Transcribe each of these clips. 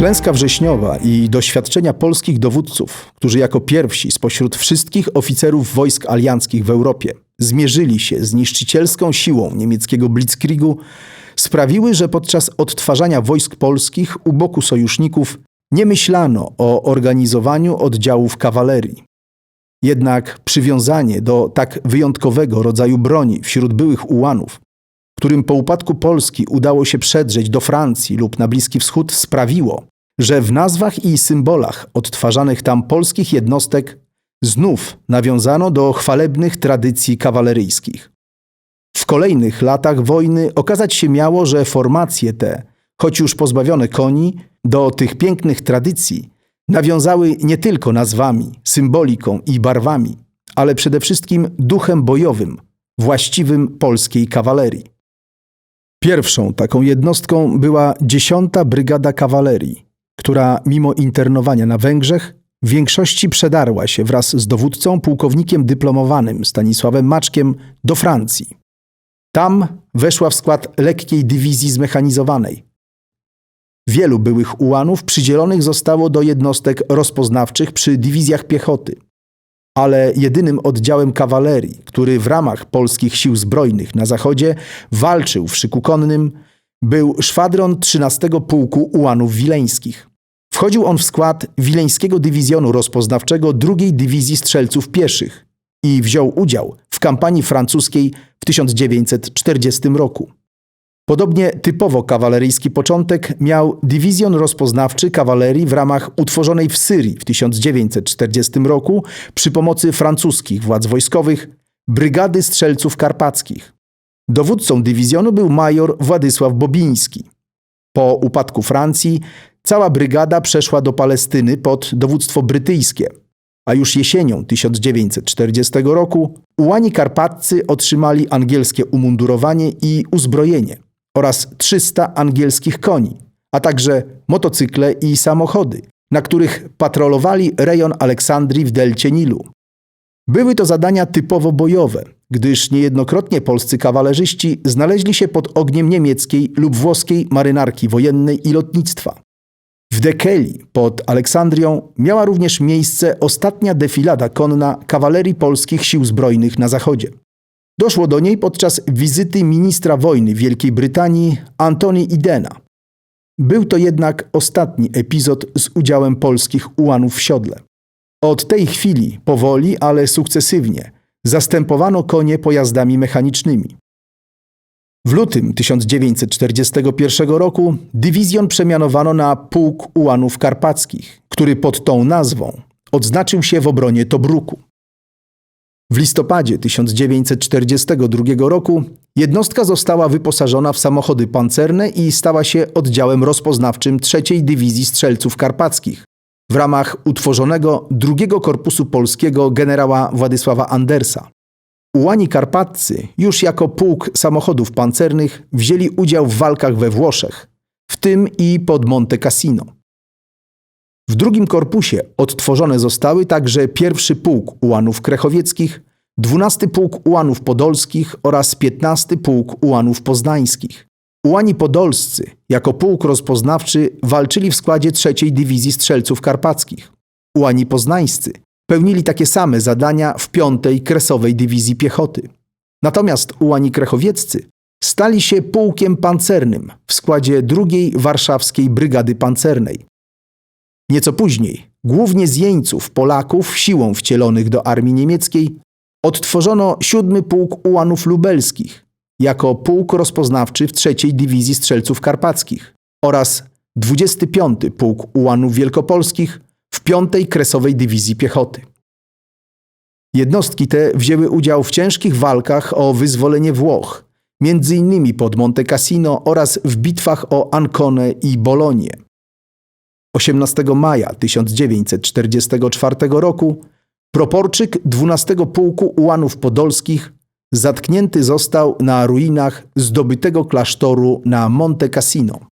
Klęska wrześniowa i doświadczenia polskich dowódców, którzy jako pierwsi spośród wszystkich oficerów wojsk alianckich w Europie zmierzyli się z niszczycielską siłą niemieckiego blitzkriegu, sprawiły, że podczas odtwarzania wojsk polskich u boku sojuszników nie myślano o organizowaniu oddziałów kawalerii. Jednak przywiązanie do tak wyjątkowego rodzaju broni wśród byłych ułanów, którym po upadku Polski udało się przedrzeć do Francji lub na Bliski Wschód, sprawiło, że w nazwach i symbolach odtwarzanych tam polskich jednostek znów nawiązano do chwalebnych tradycji kawaleryjskich. W kolejnych latach wojny okazać się miało, że formacje te, choć już pozbawione koni, do tych pięknych tradycji nawiązały nie tylko nazwami, symboliką i barwami, ale przede wszystkim duchem bojowym, właściwym polskiej kawalerii. Pierwszą taką jednostką była dziesiąta Brygada Kawalerii, która mimo internowania na Węgrzech w większości przedarła się wraz z dowódcą pułkownikiem dyplomowanym Stanisławem Maczkiem do Francji. Tam weszła w skład lekkiej dywizji zmechanizowanej. Wielu byłych ułanów przydzielonych zostało do jednostek rozpoznawczych przy dywizjach piechoty, ale jedynym oddziałem kawalerii, który w ramach polskich sił zbrojnych na zachodzie walczył w szyku konnym, był szwadron 13 Pułku Ułanów Wileńskich. Wchodził on w skład Wileńskiego Dywizjonu Rozpoznawczego II Dywizji Strzelców Pieszych i wziął udział w kampanii francuskiej w 1940 roku. Podobnie typowo kawaleryjski początek miał dywizjon rozpoznawczy kawalerii w ramach utworzonej w Syrii w 1940 roku przy pomocy francuskich władz wojskowych Brygady Strzelców Karpackich. Dowódcą dywizjonu był major Władysław Bobiński. Po upadku Francji cała brygada przeszła do Palestyny pod dowództwo brytyjskie, a już jesienią 1940 roku ułani karpaccy otrzymali angielskie umundurowanie i uzbrojenie oraz 300 angielskich koni, a także motocykle i samochody, na których patrolowali rejon Aleksandrii w delcie Nilu. Były to zadania typowo bojowe, gdyż niejednokrotnie polscy kawalerzyści znaleźli się pod ogniem niemieckiej lub włoskiej marynarki wojennej i lotnictwa. W Dekeli pod Aleksandrią miała również miejsce ostatnia defilada konna kawalerii polskich sił zbrojnych na zachodzie. Doszło do niej podczas wizyty ministra wojny Wielkiej Brytanii Antoni Idena. Był to jednak ostatni epizod z udziałem polskich ułanów w siodle. Od tej chwili powoli, ale sukcesywnie zastępowano konie pojazdami mechanicznymi. W lutym 1941 roku dywizjon przemianowano na Pułk Ułanów Karpackich, który pod tą nazwą odznaczył się w obronie Tobruku. W listopadzie 1942 roku jednostka została wyposażona w samochody pancerne i stała się oddziałem rozpoznawczym III Dywizji Strzelców Karpackich w ramach utworzonego II Korpusu Polskiego generała Władysława Andersa. Ułani Karpaccy już jako pułk samochodów pancernych wzięli udział w walkach we Włoszech, w tym i pod Monte Cassino. W drugim korpusie odtworzone zostały także pierwszy pułk ułanów krechowieckich, dwunasty pułk ułanów podolskich oraz piętnasty pułk ułanów poznańskich. Ułani podolscy jako pułk rozpoznawczy walczyli w składzie trzeciej dywizji strzelców karpackich. Ułani poznańscy pełnili takie same zadania w piątej kresowej dywizji piechoty. Natomiast ułani krechowieccy stali się pułkiem pancernym w składzie drugiej warszawskiej brygady pancernej. Nieco później, głównie z jeńców Polaków siłą wcielonych do armii niemieckiej, odtworzono siódmy pułk ułanów lubelskich jako pułk rozpoznawczy w trzeciej dywizji strzelców karpackich oraz 25 pułk ułanów wielkopolskich w piątej kresowej dywizji piechoty. Jednostki te wzięły udział w ciężkich walkach o wyzwolenie Włoch, między innymi pod Monte Cassino oraz w bitwach o Ancone i Bolonię. 18 maja 1944 roku proporczyk 12 Pułku Ułanów Podolskich zatknięty został na ruinach zdobytego klasztoru na Monte Cassino.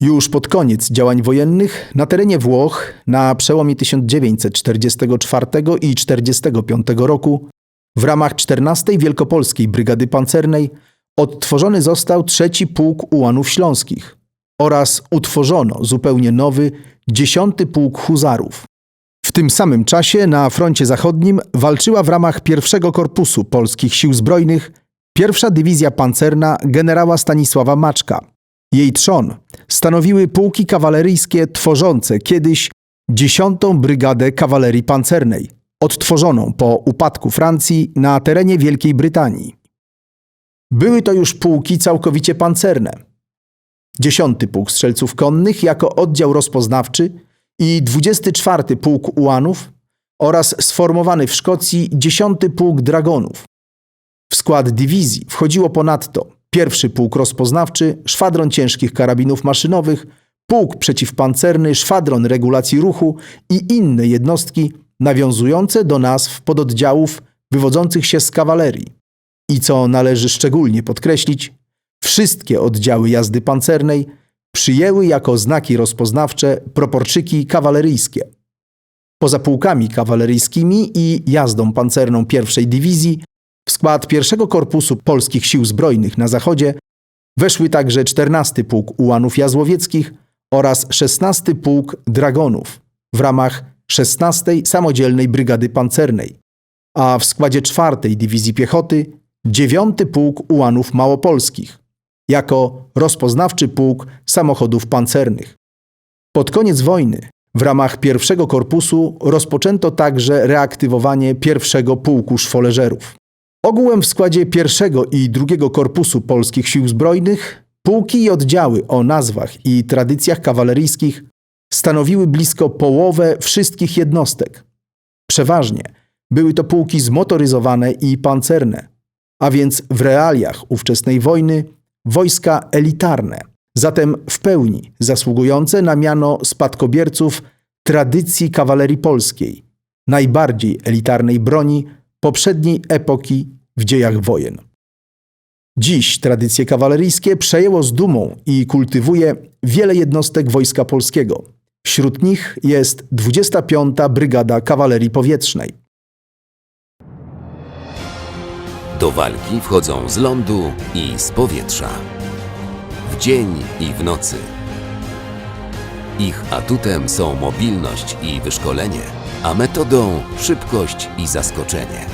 Już pod koniec działań wojennych na terenie Włoch na przełomie 1944 i 1945 roku w ramach 14 Wielkopolskiej Brygady Pancernej odtworzony został trzeci Pułk Ułanów Śląskich, oraz utworzono zupełnie nowy 10 Pułk Huzarów. W tym samym czasie na froncie zachodnim walczyła w ramach pierwszego korpusu polskich sił zbrojnych pierwsza dywizja pancerna generała Stanisława Maczka. Jej trzon stanowiły pułki kawaleryjskie tworzące kiedyś 10 Brygadę Kawalerii Pancernej, odtworzoną po upadku Francji na terenie Wielkiej Brytanii. Były to już pułki całkowicie pancerne. 10 Pułk Strzelców Konnych jako oddział rozpoznawczy i 24 Pułk Ułanów oraz sformowany w Szkocji 10 Pułk Dragonów. W skład dywizji wchodziło ponadto pierwszy pułk rozpoznawczy, szwadron ciężkich karabinów maszynowych, pułk przeciwpancerny, szwadron regulacji ruchu i inne jednostki nawiązujące do nazw pododdziałów wywodzących się z kawalerii. I co należy szczególnie podkreślić, wszystkie oddziały jazdy pancernej przyjęły jako znaki rozpoznawcze proporczyki kawaleryjskie. Poza pułkami kawaleryjskimi i jazdą pancerną pierwszej dywizji w skład pierwszego korpusu polskich sił zbrojnych na zachodzie weszły także 14 Pułk Ułanów Jazłowieckich oraz 16 Pułk Dragonów w ramach 16 Samodzielnej Brygady Pancernej, a w składzie 4 Dywizji Piechoty 9 Pułk Ułanów Małopolskich jako rozpoznawczy pułk samochodów pancernych. Pod koniec wojny w ramach pierwszego korpusu rozpoczęto także reaktywowanie pierwszego pułku szwoleżerów. Ogółem w składzie pierwszego i drugiego korpusu polskich sił zbrojnych pułki i oddziały o nazwach i tradycjach kawaleryjskich stanowiły blisko połowę wszystkich jednostek. Przeważnie były to pułki zmotoryzowane i pancerne, a więc w realiach ówczesnej wojny wojska elitarne, zatem w pełni zasługujące na miano spadkobierców tradycji kawalerii polskiej, najbardziej elitarnej broni poprzedniej epoki w dziejach wojen. Dziś tradycje kawaleryjskie przejęło z dumą i kultywuje wiele jednostek Wojska Polskiego. Wśród nich jest 25. Brygada Kawalerii Powietrznej. Do walki wchodzą z lądu i z powietrza. W dzień i w nocy. Ich atutem są mobilność i wyszkolenie, a metodą szybkość i zaskoczenie.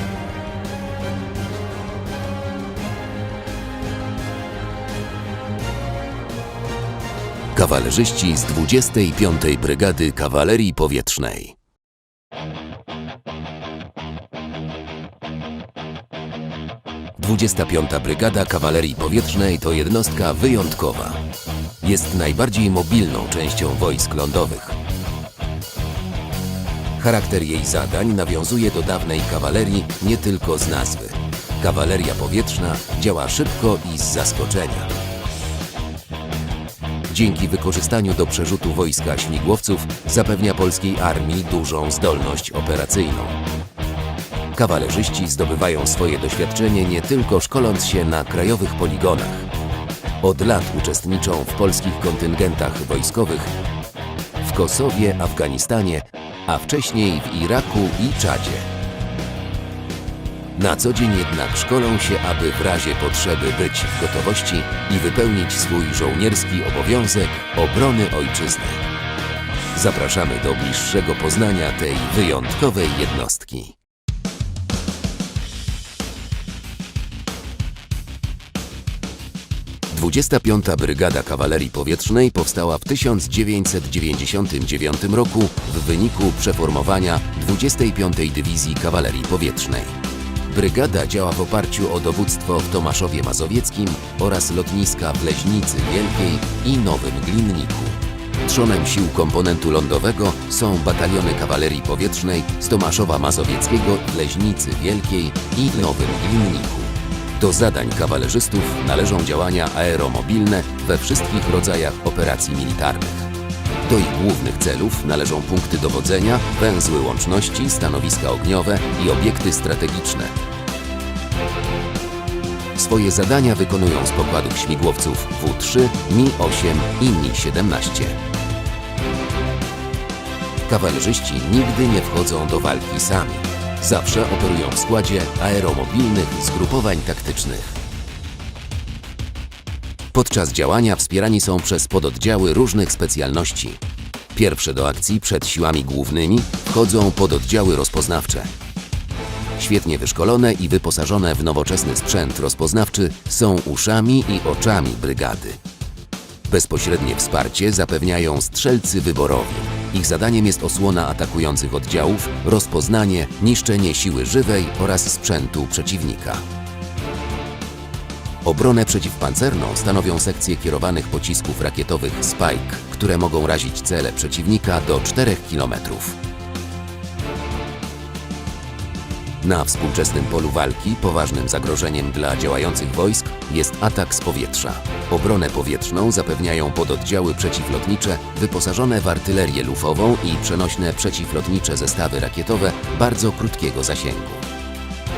Kawalerzyści z 25. Brygady Kawalerii Powietrznej. Dwudziesta piąta Brygada Kawalerii Powietrznej to jednostka wyjątkowa. Jest najbardziej mobilną częścią wojsk lądowych. Charakter jej zadań nawiązuje do dawnej kawalerii nie tylko z nazwy. Kawaleria powietrzna działa szybko i z zaskoczenia. Dzięki wykorzystaniu do przerzutu wojska śmigłowców zapewnia polskiej armii dużą zdolność operacyjną. Kawalerzyści zdobywają swoje doświadczenie nie tylko szkoląc się na krajowych poligonach. Od lat uczestniczą w polskich kontyngentach wojskowych w Kosowie, Afganistanie, a wcześniej w Iraku i Czadzie. Na co dzień jednak szkolą się, aby w razie potrzeby być w gotowości i wypełnić swój żołnierski obowiązek obrony ojczyzny. Zapraszamy do bliższego poznania tej wyjątkowej jednostki. Dwudziesta piąta Brygada Kawalerii Powietrznej powstała w 1999 roku w wyniku przeformowania 25. Dywizji Kawalerii Powietrznej. Brygada działa w oparciu o dowództwo w Tomaszowie Mazowieckim oraz lotniska w Leźnicy Wielkiej i Nowym Glinniku. Trzonem sił komponentu lądowego są bataliony kawalerii powietrznej z Tomaszowa Mazowieckiego, Leźnicy Wielkiej i Nowym Glinniku. Do zadań kawalerzystów należą działania aeromobilne we wszystkich rodzajach operacji militarnych. Do ich głównych celów należą punkty dowodzenia, węzły łączności, stanowiska ogniowe i obiekty strategiczne. Swoje zadania wykonują z pokładów śmigłowców W-3, Mi-8 i Mi-17. Kawalerzyści nigdy nie wchodzą do walki sami. Zawsze operują w składzie aeromobilnych zgrupowań taktycznych. Podczas działania wspierani są przez pododdziały różnych specjalności. Pierwsze do akcji przed siłami głównymi wchodzą pododdziały rozpoznawcze. Świetnie wyszkolone i wyposażone w nowoczesny sprzęt rozpoznawczy są uszami i oczami brygady. Bezpośrednie wsparcie zapewniają strzelcy wyborowi. Ich zadaniem jest osłona atakujących oddziałów, rozpoznanie, niszczenie siły żywej oraz sprzętu przeciwnika. Obronę przeciwpancerną stanowią sekcje kierowanych pocisków rakietowych Spike, które mogą razić cele przeciwnika do 4 km. Na współczesnym polu walki poważnym zagrożeniem dla działających wojsk jest atak z powietrza. Obronę powietrzną zapewniają pododdziały przeciwlotnicze wyposażone w artylerię lufową i przenośne przeciwlotnicze zestawy rakietowe bardzo krótkiego zasięgu.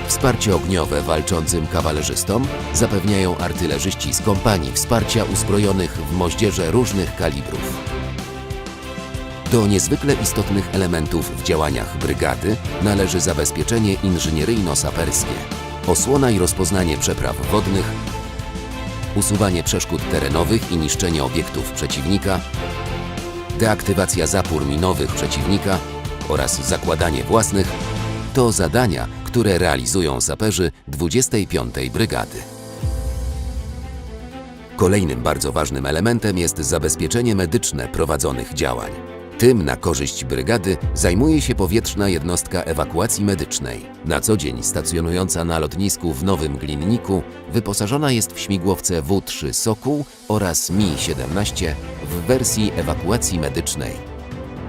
Wsparcie ogniowe walczącym kawalerzystom zapewniają artylerzyści z kompanii wsparcia uzbrojonych w moździerze różnych kalibrów. Do niezwykle istotnych elementów w działaniach brygady należy zabezpieczenie inżynieryjno-saperskie, osłona i rozpoznanie przepraw wodnych, usuwanie przeszkód terenowych i niszczenie obiektów przeciwnika, deaktywacja zapór minowych przeciwnika oraz zakładanie własnych to zadania, które realizują saperzy 25. Brygady. Kolejnym bardzo ważnym elementem jest zabezpieczenie medyczne prowadzonych działań. Tym na korzyść brygady zajmuje się powietrzna jednostka ewakuacji medycznej. Na co dzień stacjonująca na lotnisku w Nowym Glinniku, wyposażona jest w śmigłowce W-3 Sokół oraz Mi-17 w wersji ewakuacji medycznej.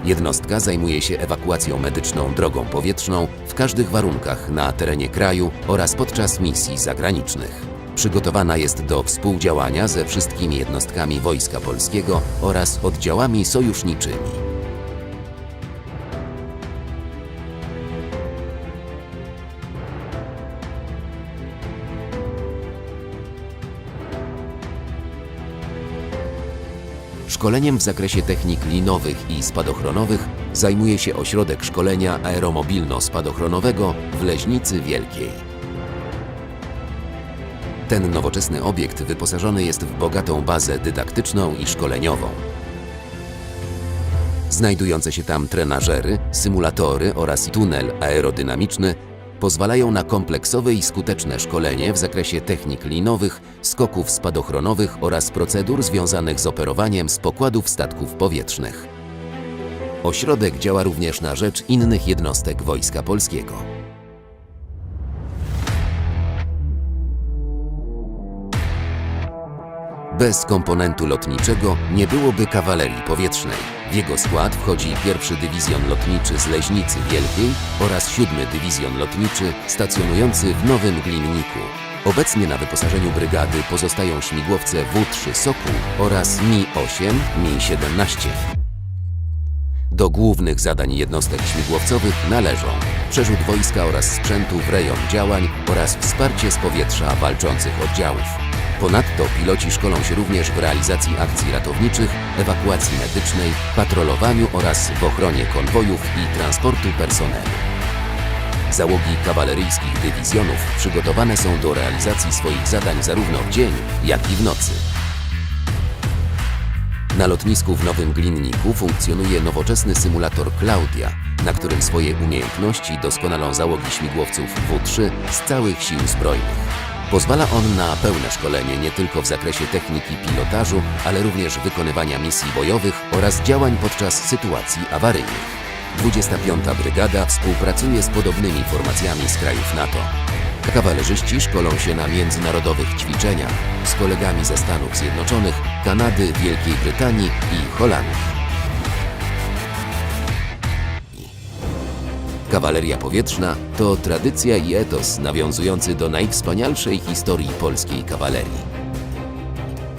Jednostka zajmuje się ewakuacją medyczną drogą powietrzną w każdych warunkach na terenie kraju oraz podczas misji zagranicznych. Przygotowana jest do współdziałania ze wszystkimi jednostkami Wojska Polskiego oraz oddziałami sojuszniczymi. Szkoleniem w zakresie technik linowych i spadochronowych zajmuje się Ośrodek Szkolenia Aeromobilno-Spadochronowego w Leźnicy Wielkiej. Ten nowoczesny obiekt wyposażony jest w bogatą bazę dydaktyczną i szkoleniową. Znajdujące się tam trenażery, symulatory oraz tunel aerodynamiczny pozwalają na kompleksowe i skuteczne szkolenie w zakresie technik linowych, skoków spadochronowych oraz procedur związanych z operowaniem z pokładów statków powietrznych. Ośrodek działa również na rzecz innych jednostek Wojska Polskiego. Bez komponentu lotniczego nie byłoby kawalerii powietrznej. W jego skład wchodzi pierwszy dywizjon lotniczy z Leźnicy Wielkiej oraz siódmy dywizjon lotniczy stacjonujący w Nowym Glinniku. Obecnie na wyposażeniu brygady pozostają śmigłowce W-3 Sokół oraz Mi-8, Mi-17. Do głównych zadań jednostek śmigłowcowych należą przerzut wojska oraz sprzętu w rejon działań oraz wsparcie z powietrza walczących oddziałów. Ponadto piloci szkolą się również w realizacji akcji ratowniczych, ewakuacji medycznej, patrolowaniu oraz w ochronie konwojów i transportu personelu. Załogi kawaleryjskich dywizjonów przygotowane są do realizacji swoich zadań zarówno w dzień, jak i w nocy. Na lotnisku w Nowym Glinniku funkcjonuje nowoczesny symulator Claudia, na którym swoje umiejętności doskonalą załogi śmigłowców W-3 z całych sił zbrojnych. Pozwala on na pełne szkolenie nie tylko w zakresie techniki pilotażu, ale również wykonywania misji bojowych oraz działań podczas sytuacji awaryjnych. 25. Brygada współpracuje z podobnymi formacjami z krajów NATO. Kawalerzyści szkolą się na międzynarodowych ćwiczeniach z kolegami ze Stanów Zjednoczonych, Kanady, Wielkiej Brytanii i Holandii. Kawaleria powietrzna to tradycja i etos nawiązujący do najwspanialszej historii polskiej kawalerii.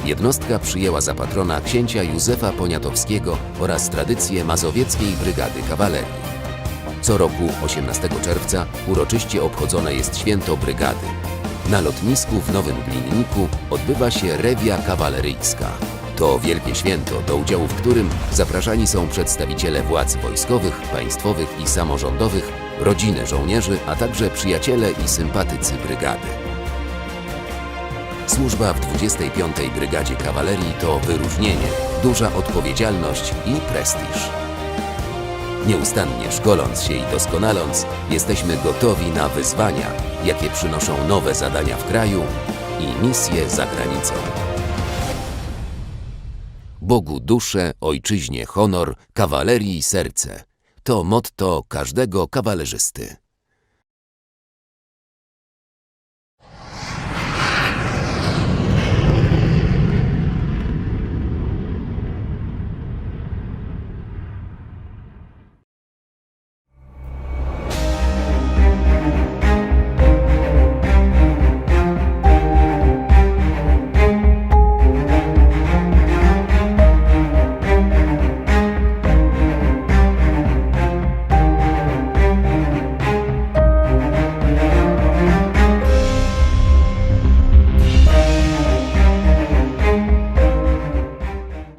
Jednostka przyjęła za patrona księcia Józefa Poniatowskiego oraz tradycję mazowieckiej brygady kawalerii. Co roku 18 czerwca uroczyście obchodzone jest święto brygady. Na lotnisku w Nowym Glinniku odbywa się rewia kawaleryjska. To wielkie święto, do udziału w którym zapraszani są przedstawiciele władz wojskowych, państwowych i samorządowych, rodziny żołnierzy, a także przyjaciele i sympatycy brygady. Służba w 25. Brygadzie Kawalerii to wyróżnienie, duża odpowiedzialność i prestiż. Nieustannie szkoląc się i doskonaląc, jesteśmy gotowi na wyzwania, jakie przynoszą nowe zadania w kraju i misje za granicą. Bogu duszę, ojczyźnie honor, kawalerii serce. To motto każdego kawalerzysty.